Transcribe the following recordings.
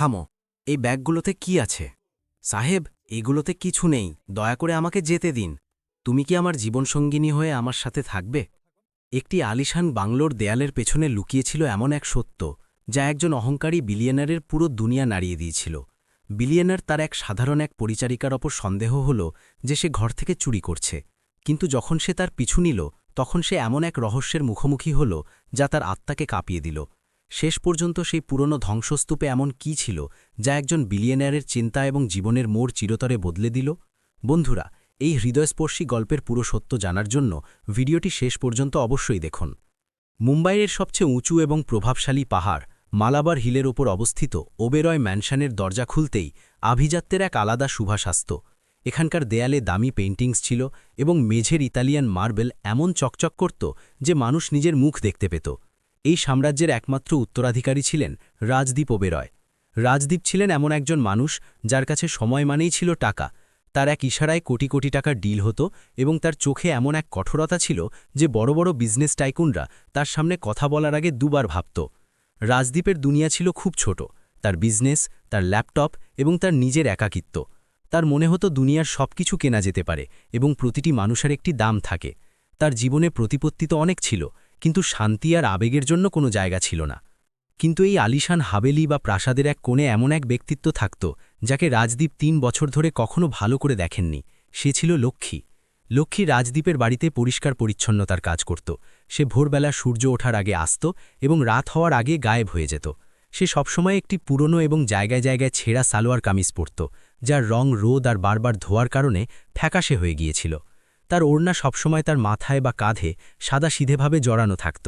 থামো, এই ব্যাগগুলোতে কি আছে? সাহেব, এগুলোতে কিছু নেই, দয়া করে আমাকে যেতে দিন। তুমি কি আমার জীবনসঙ্গিনী হয়ে আমার সাথে থাকবে? একটি আলিশান বাংলোর দেয়ালের পেছনে লুকিয়েছিল এমন এক সত্য, যা একজন অহংকারী বিলিয়নারের পুরো দুনিয়া নাড়িয়ে দিয়েছিল। বিলিয়নার তার এক সাধারণ এক পরিচারিকার ওপর সন্দেহ হল যে সে ঘর থেকে চুরি করছে। কিন্তু যখন সে তার পিছু নিল, তখন সে এমন এক রহস্যের মুখোমুখি হল, যা তার আত্মাকে কাঁপিয়ে দিল। শেষ পর্যন্ত সেই পুরনো ধ্বংসস্তূপে এমন কি ছিল যা একজন বিলিয়নারের চিন্তা এবং জীবনের মোড় চিরতরে বদলে দিল? বন্ধুরা, এই হৃদয়স্পর্শী গল্পের পুরো সত্য জানার জন্য ভিডিওটি শেষ পর্যন্ত অবশ্যই দেখুন। মুম্বাইয়ের সবচেয়ে উঁচু এবং প্রভাবশালী পাহাড়, মালাবার হিলের ওপর অবস্থিত ওবেরয় ম্যানশানের দরজা খুলতেই আভিজাত্যের এক আলাদা শুভাশাস্ত এখানকার দেয়ালে দামি পেইন্টিংস ছিল এবং মেঝের ইতালিয়ান মার্বেল এমন চকচক করত যে মানুষ নিজের মুখ দেখতে পেত। এই সাম্রাজ্যের একমাত্র উত্তরাধিকারী ছিলেন রাজদীপ ওবেরয়। রাজদীপ ছিলেন এমন একজন মানুষ যার কাছে সময় মানেই ছিল টাকা। তার এক ইশারায় কোটি কোটি টাকার ডিল হতো এবং তার চোখে এমন এক কঠোরতা ছিল যে বড় বড় বিজনেস টাইকুনরা তার সামনে কথা বলার আগে দুবার ভাবত। রাজদীপের দুনিয়া ছিল খুব ছোট। তার বিজনেস, তার ল্যাপটপ এবং তার নিজের একাকিত্ব। তার মনে হতো দুনিয়ার সব কিছু কেনা যেতে পারে এবং প্রতিটি মানুষের একটি দাম থাকে। তার জীবনে প্রতিপত্তি তো অনেক ছিল। কিন্তু শান্তি আর আবেগের জন্য কোনো জায়গা ছিল না। কিন্তু এই আলিশান হাবেলি বা প্রাসাদের এক কোণে এমন এক ব্যক্তিত্ব থাকত, যাকে রাজদীপ তিন বছর ধরে কখনো ভালো করে দেখেননি। সে ছিল লক্ষ্মী। লক্ষ্মী রাজদ্বীপের বাড়িতে পরিষ্কার পরিচ্ছন্নতার কাজ করত। সে ভোরবেলা সূর্য ওঠার আগে আসত এবং রাত হওয়ার আগে গায়েব হয়ে যেত। সে সবসময় একটি পুরনো এবং জায়গায় জায়গায় ছেঁড়া সালোয়ার কামিজ পরত, যার রং রোদ আর বারবার ধোয়ার কারণে ফ্যাকাশে হয়ে গিয়েছিল। তার ওড়না সবসময় তার মাথায় বা কাঁধে সাদা সিধেভাবে জড়ানো থাকত।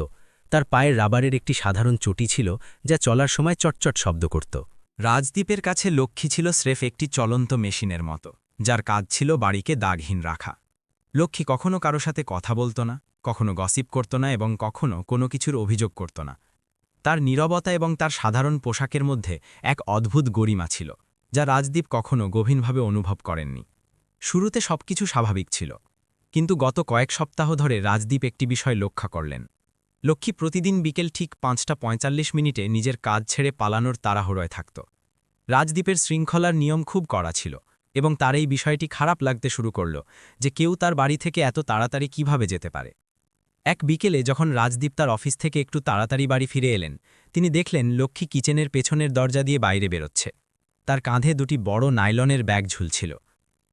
তার পায়ের রাবারের একটি সাধারণ চটি ছিল যা চলার সময় চটচট শব্দ করত। রাজদ্বীপের কাছে লক্ষ্মী ছিল স্রেফ একটি চলন্ত মেশিনের মতো, যার কাজ ছিল বাড়িকে দাগহীন রাখা। লক্ষ্মী কখনো কারও সাথে কথা বলত না, কখনো গসিপ করত না এবং কখনো কোনো কিছুর অভিযোগ করত না। তার নীরবতা এবং তার সাধারণ পোশাকের মধ্যে এক অদ্ভুত গরিমা ছিল, যা রাজদীপ কখনো গভীরভাবে অনুভব করেননি। শুরুতে সবকিছু স্বাভাবিক ছিল কিন্তু গত কয়েক সপ্তাহ ধরে রাজদীপ একটি বিষয় লক্ষ্য করলেন। লক্ষ্মী প্রতিদিন বিকেল ঠিক পাঁচটা পঁয়তাল্লিশ মিনিটে নিজের কাজ ছেড়ে পালানোর তাড়াহুড়োয় থাকত। রাজদীপের শৃঙ্খলার নিয়ম খুব কড়া ছিল এবং তার এই বিষয়টি খারাপ লাগতে শুরু করল যে কেউ তার বাড়ি থেকে এত তাড়াতাড়ি কীভাবে যেতে পারে। এক বিকেলে যখন রাজদীপ তার অফিস থেকে একটু তাড়াতাড়ি বাড়ি ফিরে এলেন, তিনি দেখলেন লক্ষ্মী কিচেনের পেছনের দরজা দিয়ে বাইরে বেরোচ্ছে। তার কাঁধে দুটি বড় নাইলনের ব্যাগ ঝুলছিল।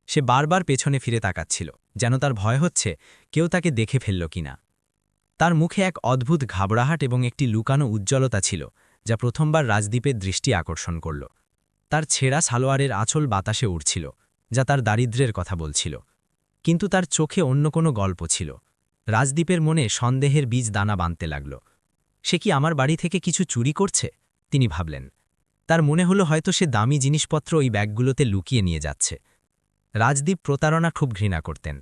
সে বারবার পেছনে ফিরে তাকাচ্ছিল। যেন তার ভয় হচ্ছে, কেউ তাকে দেখে ফেলল কিনা। তার মুখে এক অদ্ভুত ঘাবড়াহাট এবং একটি লুকানো উজ্জ্বলতা ছিল, যা প্রথমবার রাজদ্বীপের দৃষ্টি আকর্ষণ করল। তার ছেঁড়া সালোয়ারের আঁচল বাতাসে উড়ছিল, যা তার দারিদ্র্যের কথা বলছিল। কিন্তু তার চোখে অন্য কোনো গল্প ছিল। রাজদ্বীপের মনে সন্দেহের বীজ দানা বাঁধতে লাগল। সে কি আমার বাড়ি থেকে কিছু চুরি করছে? তিনি ভাবলেন। তার মনে হলো হয়তো সে দামি জিনিসপত্র ওই ব্যাগগুলোতে লুকিয়ে নিয়ে যাচ্ছে। রাজদীপ প্রতারণা খুব ঘৃণা করতেন,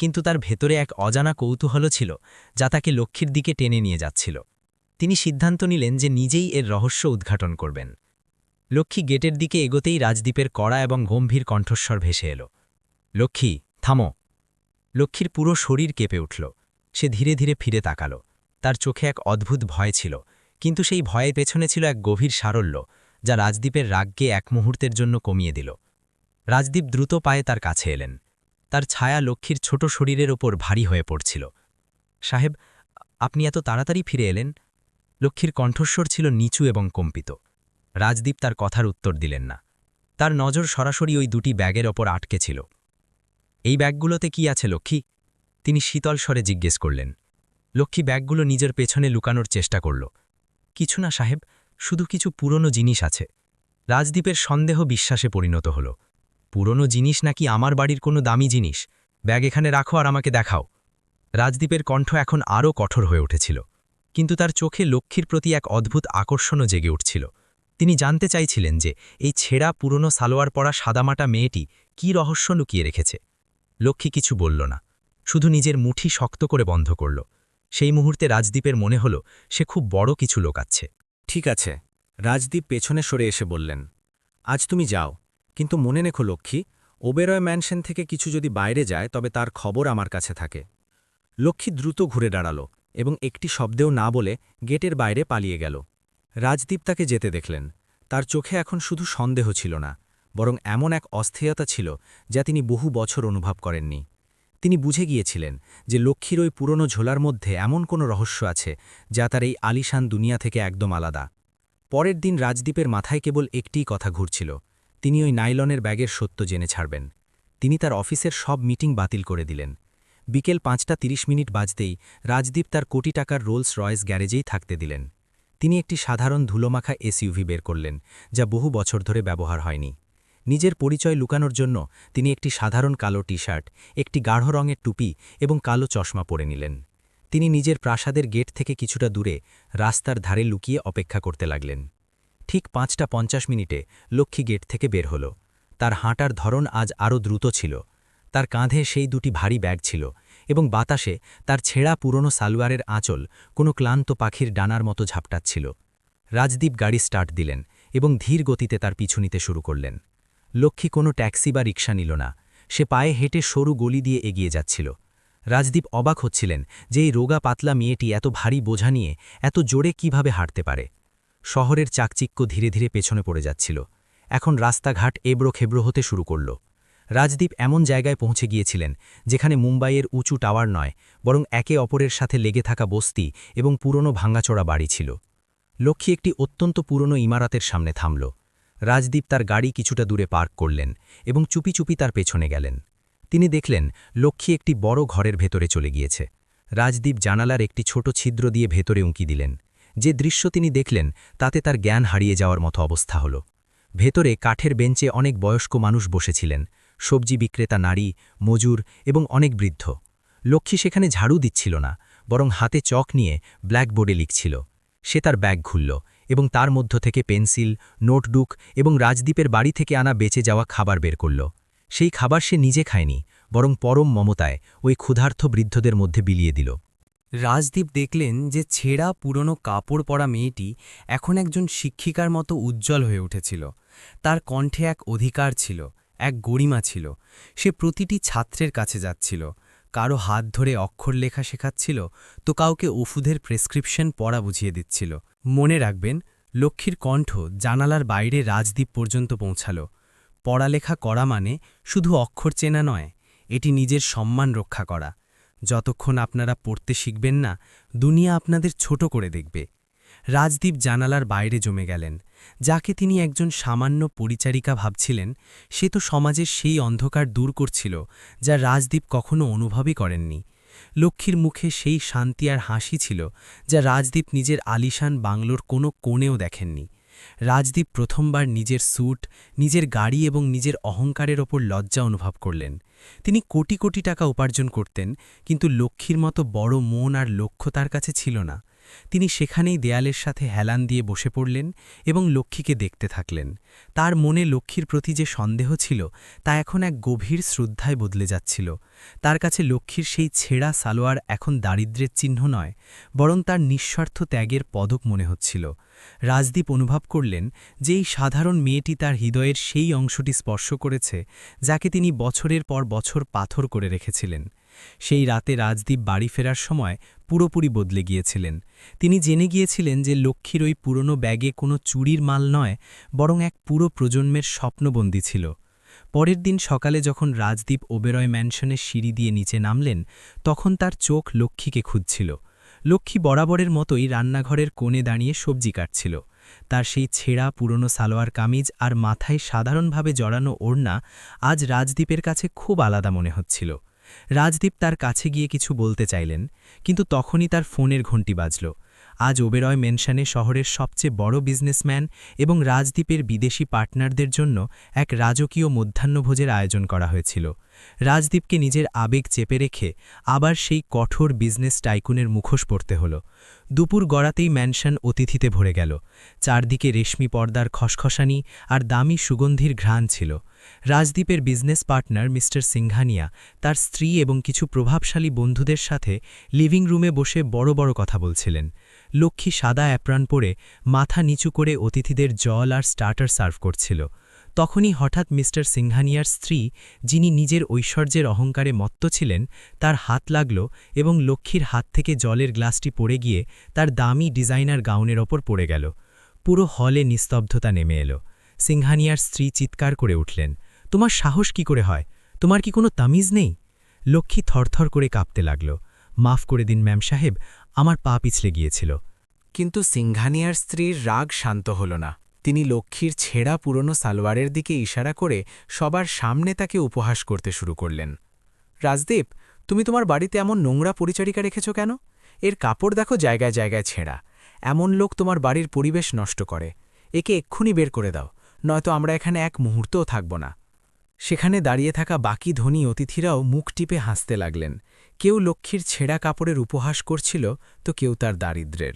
কিন্তু তার ভেতরে এক অজানা কৌতূহল ছিল, যা তাকে লক্ষ্মীর দিকে টেনে নিয়ে যাচ্ছিল। তিনি সিদ্ধান্ত নিলেন যে নিজেই এর রহস্য উদ্ঘাটন করবেন। লক্ষ্মী গেটের দিকে এগোতেই রাজদীপের কড়া এবং গম্ভীর কণ্ঠস্বর ভেসে এল। লক্ষ্মী, থামো! লক্ষ্মীর পুরো শরীর কেঁপে উঠল। সে ধীরে ধীরে ফিরে তাকাল। তার চোখে এক অদ্ভুত ভয় ছিল, কিন্তু সেই ভয়ের পেছনে ছিল এক গভীর সারল্য, যা রাজদীপের রাগকে এক মুহূর্তের জন্য কমিয়ে দিল। রাজদীপ দ্রুত পায়ে তার কাছে এলেন। তার ছায়া লক্ষ্মীর ছোট শরীরের ওপর ভারী হয়ে পড়ছিল। সাহেব, আপনি এত তাড়াতাড়ি ফিরে এলেন? লক্ষ্মীর কণ্ঠস্বর ছিল নিচু এবং কম্পিত। রাজদীপ তার কথার উত্তর দিলেন না। তার নজর সরাসরি ওই দুটি ব্যাগের ওপর আটকে ছিল। এই ব্যাগগুলোতে কি আছে, লক্ষ্মী? তিনি শীতল স্বরে জিজ্ঞেস করলেন। লক্ষ্মী ব্যাগগুলো নিজের পেছনে লুকানোর চেষ্টা করল। কিছু না সাহেব, শুধু কিছু পুরনো জিনিস আছে। রাজদীপের সন্দেহ বিশ্বাসে পরিণত হল। পুরনো জিনিস নাকি আমার বাড়ির কোনো দামি জিনিস? ব্যাগ এখানে রাখো আর আমাকে দেখাও। রাজদীপের কণ্ঠ এখন আরও কঠোর হয়ে উঠেছিল, কিন্তু তার চোখে লক্ষ্মীর প্রতি এক অদ্ভুত আকর্ষণও জেগে উঠছিল। তিনি জানতে চাইছিলেন যে এই ছেঁড়া পুরনো সালোয়ার পরা সাদামাটা মেয়েটি কি রহস্য লুকিয়ে রেখেছে। লক্ষ্মী কিছু বলল না, শুধু নিজের মুঠি শক্ত করে বন্ধ করল। সেই মুহূর্তে রাজদীপের মনে হল, সে খুব বড় কিছু লোকাচ্ছে। ঠিক আছে, রাজদীপ পেছনে সরে এসে বললেন, আজ তুমি যাও। কিন্তু মনে রেখো লক্ষ্মী, ওবেরয় ম্যানশন থেকে কিছু যদি বাইরে যায়, তবে তার খবর আমার কাছে থাকে। লক্ষ্মী দ্রুত ঘুরে দাঁড়াল এবং একটি শব্দেও না বলে গেটের বাইরে পালিয়ে গেল। রাজদীপ তাকে যেতে দেখলেন। তার চোখে এখন শুধু সন্দেহ ছিল না, বরং এমন এক অস্থিরতা ছিল যা তিনি বহু বছর অনুভব করেননি। তিনি বুঝে গিয়েছিলেন যে লক্ষ্মীর ওই পুরনো ঝোলার মধ্যে এমন কোনো রহস্য আছে যা তার এই আলিশান দুনিয়া থেকে একদম আলাদা। পরের দিন রাজদীপের মাথায় কেবল একটিই কথা ঘুরছিল তিনি ওই নাইলনের ব্যাগের সত্য জেনে ছাড়বেন। তিনি তার অফিসের সব মিটিং বাতিল করে দিলেন। বিকেল পাঁচটা তিরিশ মিনিট বাজতেই রাজদীপ তার কোটি টাকার রোলস রয়েস গ্যারেজেই থাকতে দিলেন। তিনি একটি সাধারণ ধুলোমাখা এসইউভি বের করলেন, যা বহু বছর ধরে ব্যবহার হয়নি। নিজের পরিচয় লুকানোর জন্য তিনি একটি সাধারণ কালো টি শার্ট একটি গাঢ় রঙের টুপি এবং কালো চশমা পরে নিলেন। তিনি নিজের প্রাসাদের গেট থেকে কিছুটা দূরে রাস্তার ধারে লুকিয়ে অপেক্ষা করতে লাগলেন। ঠিক পাঁচটা পঞ্চাশ মিনিটে লক্ষ্মী গেট থেকে বের হল। তার হাঁটার ধরন আজ আরও দ্রুত ছিল। তার কাঁধে সেই দুটি ভারী ব্যাগ ছিল এবং বাতাসে তার ছেঁড়া পুরনো সালোয়ারের আঁচল কোনো ক্লান্ত পাখির ডানার মতো ঝাপটাচ্ছিল। রাজদীপ গাড়ি স্টার্ট দিলেন এবং ধীর গতিতে তার পিছু নিতে শুরু করলেন। লক্ষ্মী কোনো ট্যাক্সি বা রিক্সা নিল না। সে পায়ে হেঁটে সরু গলি দিয়ে এগিয়ে যাচ্ছিল। রাজদীপ অবাক হচ্ছিলেন যে এই রোগা পাতলা মেয়েটি এত ভারী বোঝা নিয়ে এত জোরে কীভাবে হাঁটতে পারে। শহরের চাকচিক্য ধীরে ধীরে পেছনে পড়ে যাচ্ছিল। এখন রাস্তাঘাট এবড়ো খেবড়ো হতে শুরু করল। রাজদীপ এমন জায়গায় পৌঁছে গিয়েছিলেন, যেখানে মুম্বাইয়ের উঁচু টাওয়ার নয়, বরং একে অপরের সাথে লেগে থাকা বস্তি এবং পুরনো ভাঙ্গাচোড়া বাড়ি ছিল। লক্ষ্মী একটি অত্যন্ত পুরনো ইমারতের সামনে থামল। রাজদীপ তার গাড়ি কিছুটা দূরে পার্ক করলেন এবং চুপি চুপি তার পেছনে গেলেন। তিনি দেখলেন, লক্ষ্মী একটি বড় ঘরের ভেতরে চলে গিয়েছে। রাজদীপ জানালার একটি ছোট ছিদ্র দিয়ে ভেতরে উঁকি দিলেন। যে দৃশ্য তিনি দেখলেন, তাতে তার জ্ঞান হারিয়ে যাওয়ার মতো অবস্থা হল। ভেতরে কাঠের বেঞ্চে অনেক বয়স্ক মানুষ বসেছিলেন। সবজি বিক্রেতা নারী, মজুর এবং অনেক বৃদ্ধ। লক্ষ্মী সেখানে ঝাড়ু দিচ্ছিল না, বরং হাতে চক নিয়ে ব্ল্যাকবোর্ডে লিখছিল। সে তার ব্যাগ খুলল এবং তার মধ্য থেকে পেন্সিল, নোটবুক এবং রাজদ্বীপের বাড়ি থেকে আনা বেঁচে যাওয়া খাবার বের করল। সেই খাবার সে নিজে খায়নি, বরং পরম মমতায় ওই ক্ষুধার্থ বৃদ্ধদের মধ্যে বিলিয়ে দিল। রাজদীপ দেখলেন যে ছেঁড়া পুরনো কাপড় পরা মেয়েটি এখন একজন শিক্ষিকার মতো উজ্জ্বল হয়ে উঠেছিল। তার কণ্ঠে এক অধিকার ছিল, এক গরিমা ছিল। সে প্রতিটি ছাত্রের কাছে যাচ্ছিল। কারও হাত ধরে অক্ষর লেখা শেখাচ্ছিল, তো কাউকে ওষুধের প্রেসক্রিপশন পড়া বুঝিয়ে দিচ্ছিল। মনে রাখবেন, লক্ষ্মীর কণ্ঠ জানালার বাইরে রাজদ্বীপ পর্যন্ত পৌঁছাল। পড়ালেখা করা মানে শুধু অক্ষর চেনা নয়, এটি নিজের সম্মান রক্ষা করা। যতক্ষণ আপনারা পড়তে শিখবেন না, দুনিয়া আপনাদের ছোট করে দেখবে। রাজদীপ জানালার বাইরে জমে গেলেন। যাকে তিনি একজন সামান্য পরিচারিকা ভাবছিলেন, সে তো সমাজের সেই অন্ধকার দূর করছিল, যা রাজদীপ কখনো অনুভবই করেননি। লক্ষ্মীর মুখে সেই শান্তি আর হাসি ছিল, যা রাজদীপ নিজের আলিশান বাংলোর কোনো কোণেও দেখেননি। রাজদীপ প্রথমবার নিজের স্যুট, নিজের গাড়ি এবং নিজের অহংকারের ওপর লজ্জা অনুভব করলেন। তিনি কোটি কোটি টাকা উপার্জন করতেন, কিন্তু লক্ষ্মীর মতো বড় মন আর লক্ষ্য তার কাছে ছিল না। তিনি সেখানেই দেয়ালের সাথে হেলান দিয়ে বসে পড়লেন এবং লক্ষ্মীকে দেখতে থাকলেন। তার মনে লক্ষ্মীর প্রতি যে সন্দেহ ছিল, তা এখন এক গভীর শ্রদ্ধায় বদলে যাচ্ছিল। তার কাছে লক্ষ্মীর সেই ছেঁড়া সালোয়ার এখন দারিদ্র্যের চিহ্ন নয়, বরং তার নিঃস্বার্থ ত্যাগের পদক মনে হচ্ছিল। রাজদীপ অনুভব করলেন যে এই সাধারণ মেয়েটি তার হৃদয়ের সেই অংশটি স্পর্শ করেছে যাকে তিনি বছরের পর বছর পাথর করে রেখেছিলেন। সেই রাতে রাজদীপ বাড়ি ফেরার সময় পুরোপুরি বদলে গিয়েছিলেন। তিনি জেনে গিয়েছিলেন যে লক্ষ্মীর ওই পুরনো ব্যাগে কোনো চুরির মাল নয়, বরং এক পুরো প্রজন্মের স্বপ্নবন্দী ছিল। পরের দিন সকালে যখন রাজদীপ ওবেরয় ম্যানশনের সিঁড়ি দিয়ে নিচে নামলেন, তখন তার চোখ লক্ষ্মীকে খুঁজছিল। লক্ষ্মী বরাবরের মতোই রান্নাঘরের কোণে দাঁড়িয়ে সবজি কাটছিল। তার সেই ছেঁড়া, পুরনো সালোয়ার কামিজ আর মাথায় সাধারণভাবে জড়ানো ওড়না আজ রাজদ্বীপের কাছে খুব আলাদা মনে হচ্ছিল। রাজদ্বীপ তার কাছে গিয়ে কিছু বলতে চাইলেন, কিন্তু তখনই তার ফোনের ঘণ্টি বাজল। আজ ওবেরয় মেনশনে শহরের সবচেয়ে বড় বিজনেসম্যান এবং রাজদ্বীপের বিদেশি পার্টনারদের জন্য এক রাজকীয় মধ্যাহ্নভোজের আয়োজন করা হয়েছিল। রাজদ্বীপকে নিজের আবেগ চেপে রেখে আবার সেই কঠোর বিজনেস টাইকুনের মুখোশ পড়তে হল। দুপুর গড়াতেই ম্যানশন অতিথিতে ভরে গেল। চারদিকে রেশমি পর্দার খসখসানি আর দামি সুগন্ধির ঘ্রাণ ছিল। রাজদ্বীপের বিজনেস পার্টনার মিস্টার সিংহানিয়া তার স্ত্রী এবং কিছু প্রভাবশালী বন্ধুদের সাথে লিভিং রুমে বসে বড় বড় কথা বলছিলেন। লক্ষ্মী সাদা অ্যাপ্রান পরে মাথা নিচু করে অতিথিদের জল আর স্টার্টার সার্ভ করছিল। তখনই হঠাৎ মিস্টার সিংহানিয়ার স্ত্রী, যিনি নিজের ঐশ্বর্যের অহংকারে মত্ত ছিলেন, তার হাত লাগল এবং লক্ষ্মীর হাত থেকে জলের গ্লাসটি পড়ে গিয়ে তার দামি ডিজাইনার গাউনের ওপর পড়ে গেল। পুরো হলে নিস্তব্ধতা নেমে এলো। সিংহানিয়ার স্ত্রী চিৎকার করে উঠলেন, তোমার সাহস কি করে হয়? তোমার কি কোনো তামিজ নেই? লক্ষ্মী থরথর করে কাঁপতে লাগল। মাফ করে দিন ম্যাম সাহেব আমার পা পিছলে গিয়েছিল। কিন্তু সিংঘানিয়ার স্ত্রীর রাগ শান্ত হল না। তিনি লক্ষ্মীর ছেঁড়া পুরনো সালোয়ারের দিকে ইশারা করে সবার সামনে তাকে উপহাস করতে শুরু করলেন। রাজদীপ, তুমি তোমার বাড়িতে এমন নোংরা পরিচারিকা রেখেছ কেন? এর কাপড় দেখো জায়গায় জায়গায় ছেঁড়া। এমন লোক তোমার বাড়ির পরিবেশ নষ্ট করে। একে এক্ষুনি বের করে দাও, নয়তো আমরা এখানে এক মুহূর্তও থাকব না। সেখানে দাঁড়িয়ে থাকা বাকি ধনী অতিথিরাও মুখ টিপে হাসতে লাগলেন। কেউ লক্ষ্মীর ছেঁড়া কাপড়ের উপহাস করছিল, তো কেউ তার দারিদ্রের।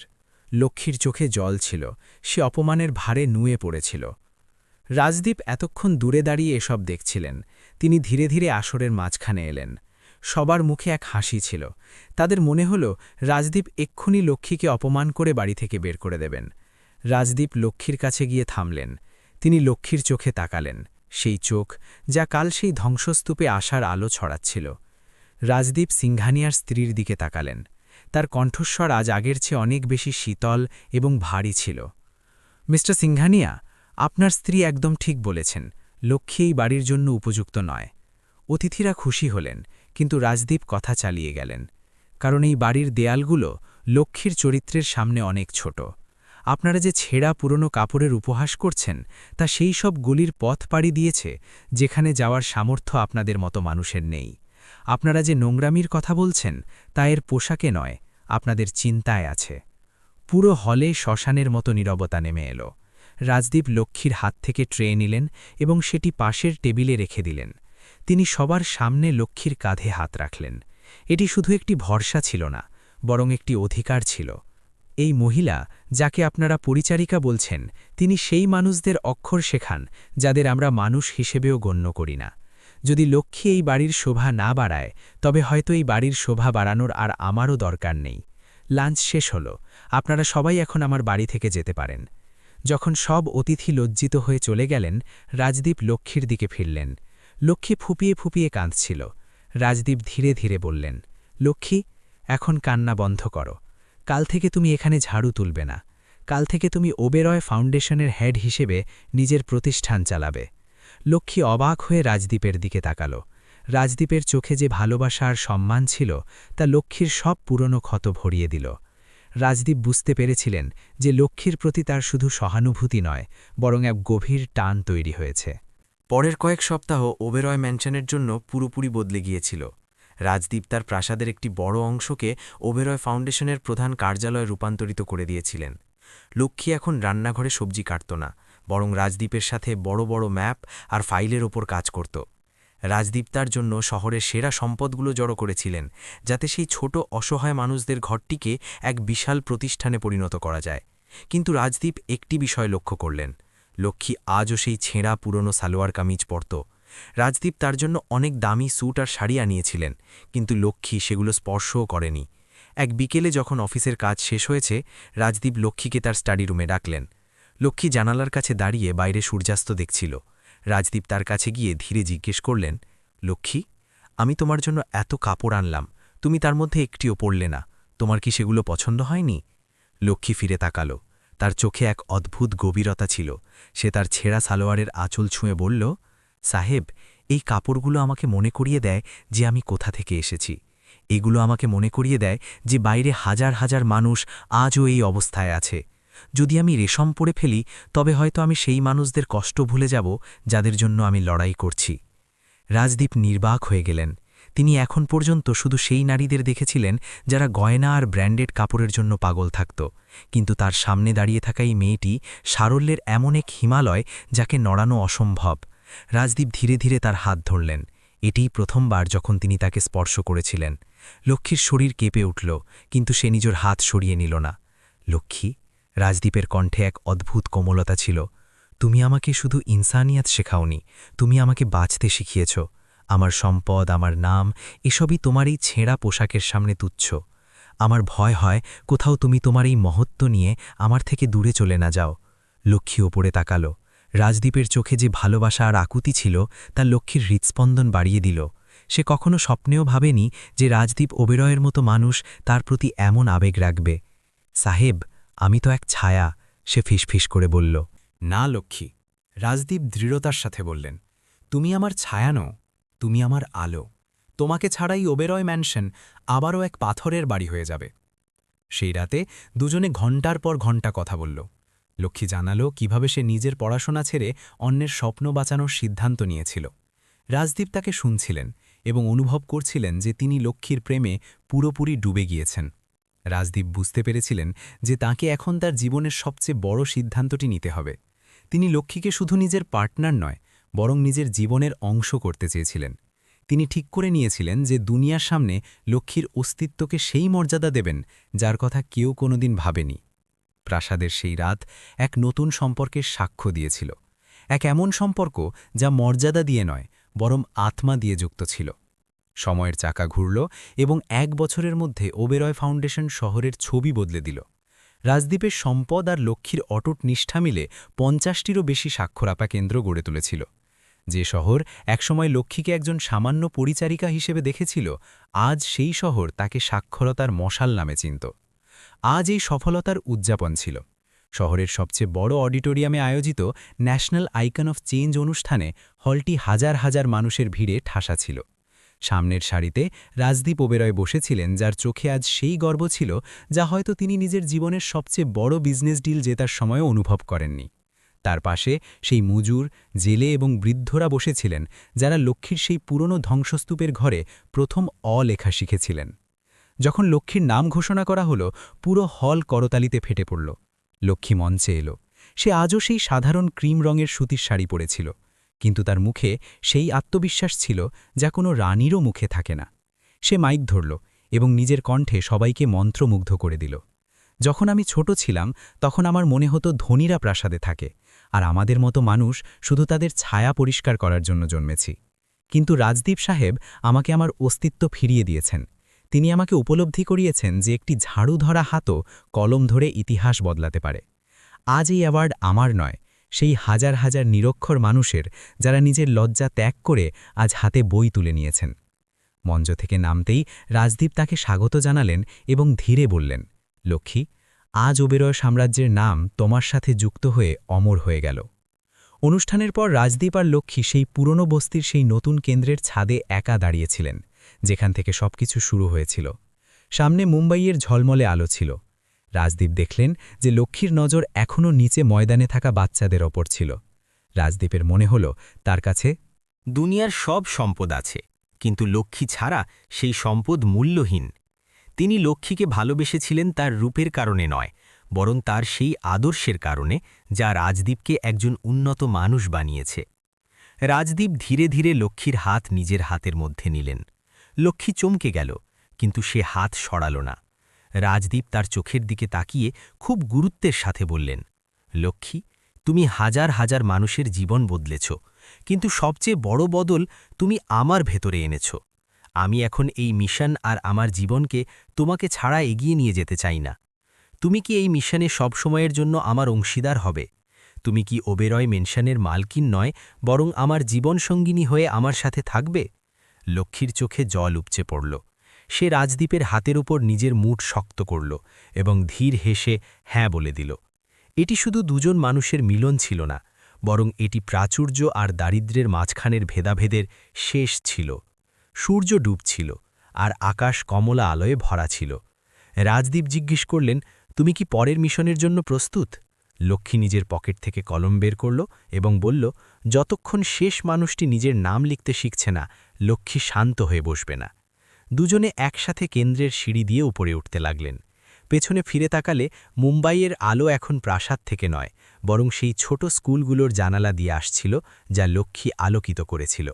লক্ষ্মীর চোখে জল ছিল, সে অপমানের ভারে নুয়ে পড়েছিল। রাজদীপ এতক্ষণ দূরে দাঁড়িয়ে এসব দেখছিলেন। তিনি ধীরে ধীরে আসরের মাঝখানে এলেন। সবার মুখে এক হাসি ছিল। তাদের মনে হল, রাজদীপ এক্ষুনি লক্ষ্মীকে অপমান করে বাড়ি থেকে বের করে দেবেন। রাজদীপ লক্ষ্মীর কাছে গিয়ে থামলেন। তিনি লক্ষ্মীর চোখে তাকালেন। সেই চোখ যা কাল সেই ধ্বংসস্তূপে আসার আলো ছড়াচ্ছিল। রাজদীপ সিংঘানিয়ার স্ত্রীর দিকে তাকালেন। তার কণ্ঠস্বর আজ আগের চেয়ে অনেক বেশি শীতল এবং ভারী ছিল। মিস্টার সিংঘানিয়া আপনার স্ত্রী একদম ঠিক বলেছেন, লক্ষ্মী এই বাড়ির জন্য উপযুক্ত নয়। অতিথিরা খুশি হলেন, কিন্তু রাজদীপ কথা চালিয়ে গেলেন। কারণ এই বাড়ির দেয়ালগুলো লক্ষ্মীর চরিত্রের সামনে অনেক ছোট। আপনারা যে ছেঁড়া পুরনো কাপড়ের উপহাস করছেন, তা সেই সব গলির পথ পাড়ি দিয়েছে, যেখানে যাওয়ার সামর্থ্য আপনাদের মতো মানুষের নেই। আপনারা যে নোংরামির কথা বলছেন, তা এর পোশাকে নয়, আপনাদের চিন্তায় আছে। পুরো হলে শ্মশানের মতো নীরবতা নেমে এলো। রাজদীপ লক্ষ্মীর হাত থেকে ট্রে নিলেন এবং সেটি পাশের টেবিলে রেখে দিলেন। তিনি সবার সামনে লক্ষ্মীর কাঁধে হাত রাখলেন। এটি শুধু একটি ভরসা ছিল না, বরং একটি অধিকার ছিল। এই মহিলা, যাকে আপনারা পরিচারিকা বলছেন, তিনি সেই মানুষদের অক্ষর শেখান, যাদের আমরা মানুষ হিসেবেও গণ্য করি না। যদি লক্ষ্মী এই বাড়ির শোভা না বাড়ায়, তবে হয়তো এই বাড়ির শোভা বাড়ানোর আর আমারও দরকার নেই। লাঞ্চ শেষ হল। আপনারা সবাই এখন আমার বাড়ি থেকে যেতে পারেন। যখন সব অতিথি লজ্জিত হয়ে চলে গেলেন, রাজদীপ লক্ষ্মীর দিকে ফিরলেন। লক্ষ্মী ফুপিয়ে ফুপিয়ে কাঁদছিল। রাজদীপ ধীরে ধীরে বললেন, লক্ষ্মী, এখন কান্না বন্ধ করো। কাল থেকে তুমি এখানে ঝাড়ু তুলবে না। কাল থেকে তুমি ওবেরয় ফাউন্ডেশনের হেড হিসেবে নিজের প্রতিষ্ঠান চালাবে। লক্ষ্মী অবাক হয়ে রাজদীপের দিকে তাকাল। রাজদীপের চোখে যে ভালোবাসা আর সম্মান ছিল, তা লক্ষ্মীর সব পুরনো ক্ষত ভরিয়ে দিল। রাজদীপ বুঝতে পেরেছিলেন যে লক্ষ্মীর প্রতি তার শুধু সহানুভূতি নয়, বরং এক গভীর টান তৈরি হয়েছে। পরের কয়েক সপ্তাহ ওবেরয় ম্যানশনের জন্য পুরোপুরি বদলে গিয়েছিল। রাজদীপ তার প্রাসাদের একটি বড় অংশকে ওবেরয় ফাউন্ডেশনের প্রধান কার্যালয়ে রূপান্তরিত করে দিয়েছিলেন। লক্ষ্মী এখন রান্নাঘরে সবজি কাটত না, বরং রাজদীপের সাথে বড় বড় ম্যাপ আর ফাইলের ওপর কাজ করত। রাজদীপ তার জন্য শহরের সেরা সম্পদগুলো জড়ো করেছিলেন, যাতে সেই ছোট অসহায় মানুষদের ঘরটিকে এক বিশাল প্রতিষ্ঠানে পরিণত করা যায়। কিন্তু রাজদীপ একটি বিষয় লক্ষ্য করলেন, লক্ষ্মী আজও সেই ছেঁড়া পুরনো সালোয়ার কামিজ পরত। রাজদীপ তার জন্য অনেক দামি স্যুট আর শাড়ি আনিয়েছিলেন, কিন্তু লক্ষ্মী সেগুলো স্পর্শও করেনি। এক বিকেলে যখন অফিসের কাজ শেষ হয়েছে, রাজদীপ লক্ষ্মীকে তার স্টাডি রুমে ডাকলেন। লক্ষ্মী জানালার কাছে দাঁড়িয়ে বাইরে সূর্যাস্ত দেখছিল। রাজদীপ তার কাছে গিয়ে ধীরে জিজ্ঞেস করলেন, লক্ষ্মী, আমি তোমার জন্য এত কাপড় আনলাম, তুমি তার মধ্যে একটিও পড়লে না, তোমার কি সেগুলো পছন্দ হয়নি? লক্ষ্মী ফিরে তাকালো। তার চোখে এক অদ্ভুত গভীরতা ছিল। সে তার ছেঁড়া সালোয়ারের আঁচল ছুঁয়ে বলল সাহেব, এই কাপড়গুলো আমাকে মনে করিয়ে দেয় যে আমি কোথা থেকে এসেছি। এগুলো আমাকে মনে করিয়ে দেয় যে বাইরে হাজার হাজার মানুষ আজও এই অবস্থায় আছে। যদি আমি রেশম পরে ফেলি, তবে হয়তো আমি সেই মানুষদের কষ্ট ভুলে যাব যাদের জন্য আমি লড়াই করছি। রাজদীপ নির্বাক হয়ে গেলেন। তিনি এখন পর্যন্ত শুধু সেই নারীদের দেখেছিলেন যারা গয়না আর ব্র্যান্ডেড কাপড়ের জন্য পাগল থাকত। কিন্তু তার সামনে দাঁড়িয়ে থাকা এই মেয়েটি সারল্যের এমন এক হিমালয় যাকে নড়ানো অসম্ভব। রাজদীপ ধীরে ধীরে তার হাত ধরলেন। এটিই প্রথমবার যখন তিনি তাকে স্পর্শ করেছিলেন। লক্ষ্মীর শরীর কেঁপে উঠল, কিন্তু সে নিজের হাত সরিয়ে নিল না। লক্ষ্মী, রাজদীপের কণ্ঠে এক অদ্ভুত কোমলতা ছিল। তুমি আমাকে শুধু ইনসানিয়াত শেখাওনি, তুমি আমাকে বাঁচতে শিখিয়েছ। আমার সম্পদ, আমার নাম, এসবই তোমার এই ছেঁড়া পোশাকের সামনে তুচ্ছ। আমার ভয় হয় কোথাও তুমি তোমার এই মহত্ব নিয়ে আমার থেকে দূরে চলে না যাও লক্ষ্মী ওপরে তাকালো। রাজদীপের চোখে যে ভালোবাসা আর আকুতি ছিল, তা লক্ষ্মীর হৃৎস্পন্দন বাড়িয়ে দিল। সে কখনো স্বপ্নেও ভাবেনি যে রাজদীপ ওবেরয়ের মতো মানুষ তার প্রতি এমন আবেগ রাখবে। সাহেব, আমি তো এক ছায়া, সে ফিসফিস করে বলল। না, লক্ষ্মী, রাজদীপ দৃঢ়তার সাথে বললেন, তুমি আমার ছায়া নও, তুমি আমার আলো। তোমাকে ছাড়াই ওবেরয় ম্যানশন আবারও এক পাথরের বাড়ি হয়ে যাবে। সেই রাতে দুজনে ঘণ্টার পর ঘণ্টা কথা বলল। লক্ষ্মী জানালো কীভাবে সে নিজের পড়াশোনা ছেড়ে অন্যের স্বপ্ন বাঁচানোর সিদ্ধান্ত নিয়েছিল। রাজদীপ তাকে শুনছিলেন এবং অনুভব করছিলেন যে তিনি লক্ষ্মীর প্রেমে পুরোপুরি ডুবে গিয়েছেন। রাজদীপ বুঝতে পেরেছিলেন যে তাকে এখন তার জীবনের সবচেয়ে বড় সিদ্ধান্তটি নিতে হবে। তিনি লক্ষ্মীকে শুধু নিজের পার্টনার নয়, বরং নিজের জীবনের অংশ করতে চেয়েছিলেন। তিনি ঠিক করে নিয়েছিলেন যে দুনিয়ার সামনে লক্ষ্মীর অস্তিত্বকে সেই মর্যাদা দেবেন যার কথা কেউ কোনোদিন ভাবেনি। প্রাসাদের সেই রাত এক নতুন সম্পর্কের সাক্ষ্য দিয়েছিল। এক এমন সম্পর্ক যা মর্যাদা দিয়ে নয়, বরং আত্মা দিয়ে যুক্ত ছিল। সময়ের চাকা ঘুরল এবং এক বছরের মধ্যে ওবেরয় ফাউন্ডেশন শহরের ছবি বদলে দিল। রাজদ্বীপের সম্পদ আর লক্ষ্মীর অটুট নিষ্ঠা মিলে পঞ্চাশটিরও বেশি স্বাক্ষরাপা কেন্দ্র গড়ে তুলেছিল। যে শহর একসময় লক্ষ্মীকে একজন সামান্য পরিচারিকা হিসেবে দেখেছিল, আজ সেই শহর তাকে সাক্ষরতার মশাল নামে চিনত। আজ এই সফলতার উদযাপন ছিল। শহরের সবচেয়ে বড় অডিটোরিয়ামে আয়োজিত ন্যাশনাল আইকন অফ চেঞ্জ অনুষ্ঠানে হলটি হাজার হাজার মানুষের ভিড়ে ঠাসা ছিল। সামনের সারিতে রাজদীপ ওবেরয় বসেছিলেন, যার চোখে আজ সেই গর্ব ছিল, যা হয়তো তিনি নিজের জীবনের সবচেয়ে বড় বিজনেস ডিল জেতার সময়ও অনুভব করেননি। তার পাশে সেই মুজুর, জেলে এবং বৃদ্ধরা বসেছিলেন, যারা লক্ষ্মীর সেই পুরনো ধ্বংসস্তূপের ঘরে প্রথম অ লেখা শিখেছিলেন। যখন লক্ষ্মীর নাম ঘোষণা করা হলো, পুরো হল করতালিতে ফেটে পড়ল। লক্ষ্মী মঞ্চে এলো। সে আজও সেই সাধারণ ক্রিম রঙের সুতির শাড়ি পরেছিল, কিন্তু তার মুখে সেই আত্মবিশ্বাস ছিল যা কোনো রানীরও মুখে থাকে না। সে মাইক ধরল এবং নিজের কণ্ঠে সবাইকে মন্ত্রমুগ্ধ করে দিল। যখন আমি ছোট ছিলাম, তখন আমার মনে হতো ধনীরা প্রাসাদে থাকে, আর আমাদের মতো মানুষ শুধু তাদের ছায়া পরিষ্কার করার জন্য জন্মেছি। কিন্তু রাজদীপ সাহেব আমাকে আমার অস্তিত্ব ফিরিয়ে দিয়েছেন। তিনি আমাকে উপলব্ধি করিয়েছেন যে একটি ঝাড়ু ধরা হাতও কলম ধরে ইতিহাস বদলাতে পারে। আজ এই অ্যাওয়ার্ড আমার নয়, সেই হাজার হাজার নিরক্ষর মানুষের যারা নিজের লজ্জা ত্যাগ করে আজ হাতে বই তুলে নিয়েছেন। মঞ্চ থেকে নামতেই রাজদীপ তাকে স্বাগত জানালেন এবং ধীরে বললেন, লক্ষ্মী, আজ ওবেরয় সাম্রাজ্যের নাম তোমার সাথে যুক্ত হয়ে অমর হয়ে গেল। অনুষ্ঠানের পর রাজদীপ আর লক্ষ্মী সেই পুরনো বস্তির সেই নতুন কেন্দ্রের ছাদে একা দাঁড়িয়েছিলেন যেখান থেকে সবকিছু শুরু হয়েছিল। সামনে মুম্বাইয়ের ঝলমলে আলো ছিল। রাজদীপ দেখলেন যে লক্ষ্মীর নজর এখনও নিচে ময়দানে থাকা বাচ্চাদের ওপর ছিল। রাজদীপের মনে হল, তার কাছে, দুনিয়ার সব সম্পদ আছে, কিন্তু লক্ষ্মী ছাড়া সেই সম্পদ মূল্যহীন। তিনি লক্ষ্মীকে ভালোবেসেছিলেন তার রূপের কারণে নয়, বরং তার সেই আদর্শের কারণে যা রাজদীপকে একজন উন্নত মানুষ বানিয়েছে। রাজদীপ ধীরে ধীরে লক্ষ্মীর হাত নিজের হাতের মধ্যে নিলেন। লক্ষ্মী চমকে গেল, কিন্তু সে হাত সরাল না। রাজদীপ তার চোখের দিকে তাকিয়ে খুব গুরুত্বের সাথে বললেন, লক্ষ্মী, তুমি হাজার হাজার মানুষের জীবন বদলেছ, কিন্তু সবচেয়ে বড় বদল তুমি আমার ভেতরে এনেছ। আমি এখন এই মিশন আর আমার জীবনকে তোমাকে ছাড়া এগিয়ে নিয়ে যেতে চাই না। তুমি কি এই মিশনে সব সময়ের জন্য আমার অংশীদার হবে? তুমি কি ওবেরয় মেনশনের মালকিন নয়, বরং আমার জীবনসঙ্গিনী হয়ে আমার সাথে থাকবে? লক্ষ্মীর চোখে জল উপচে পড়ল। সে রাজদ্বীপের হাতের উপর নিজের মুঠ শক্ত করল এবং ধীর হেসে হ্যাঁ বলে দিল। এটি শুধু দুজন মানুষের মিলন ছিল না, বরং এটি প্রাচুর্য আর দারিদ্রের মাঝখানের ভেদাভেদের শেষ ছিল। সূর্য ডুবছিল আর আকাশ কমলা আলোয় ভরা ছিল। রাজদীপ জিজ্ঞেস করলেন, তুমি কি পরের মিশনের জন্য প্রস্তুত? লক্ষ্মী নিজের পকেট থেকে কলম বের করল এবং বলল, যতক্ষণ শেষ মানুষটি নিজের নাম লিখতে শিখছে না লক্ষ্মী শান্ত হয়ে বসবে না। দুজনে একসাথে কেন্দ্রের সিঁড়ি দিয়ে উপরে উঠতে লাগলেন। পেছনে ফিরে তাকালে মুম্বাইয়ের আলো এখন প্রাসাদ থেকে নয়, বরং সেই ছোট স্কুলগুলোর জানালা দিয়ে আসছিল, যা লক্ষ্মী আলোকিত করেছিল।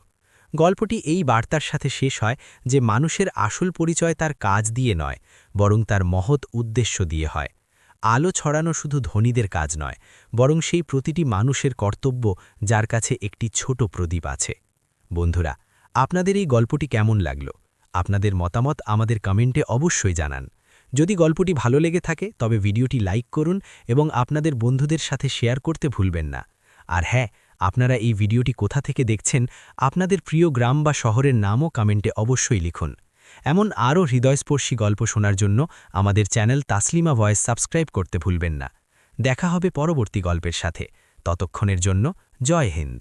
গল্পটি এই বার্তার সাথে শেষ হয় যে মানুষের আসল পরিচয় তার কাজ দিয়ে নয়, বরং তার মহৎ উদ্দেশ্য দিয়ে হয়। আলো ছড়ানো শুধু ধনীদের কাজ নয়, বরং সেই প্রতিটি মানুষের কর্তব্য যার কাছে একটি ছোট প্রদীপ আছে। বন্ধুরা আপনাদের এই গল্পটি কেমন লাগল? আপনাদের মতামত আমাদের কমেন্টে অবশ্যই জানান। যদি গল্পটি ভালো লেগে থাকে, তবে ভিডিওটি লাইক করুন এবং আপনাদের বন্ধুদের সাথে শেয়ার করতে ভুলবেন না। আর হ্যাঁ আপনারা এই ভিডিওটি কোথা থেকে দেখছেন, আপনাদের প্রিয় গ্রাম বা শহরের নামও কমেন্টে অবশ্যই লিখুন। এমন আরও হৃদয়স্পর্শী গল্প শোনার জন্য আমাদের চ্যানেল তাসলিমা ভয়েস সাবস্ক্রাইব করতে ভুলবেন না। দেখা হবে পরবর্তী গল্পের সাথে। ততক্ষণের জন্য জয় হিন্দ।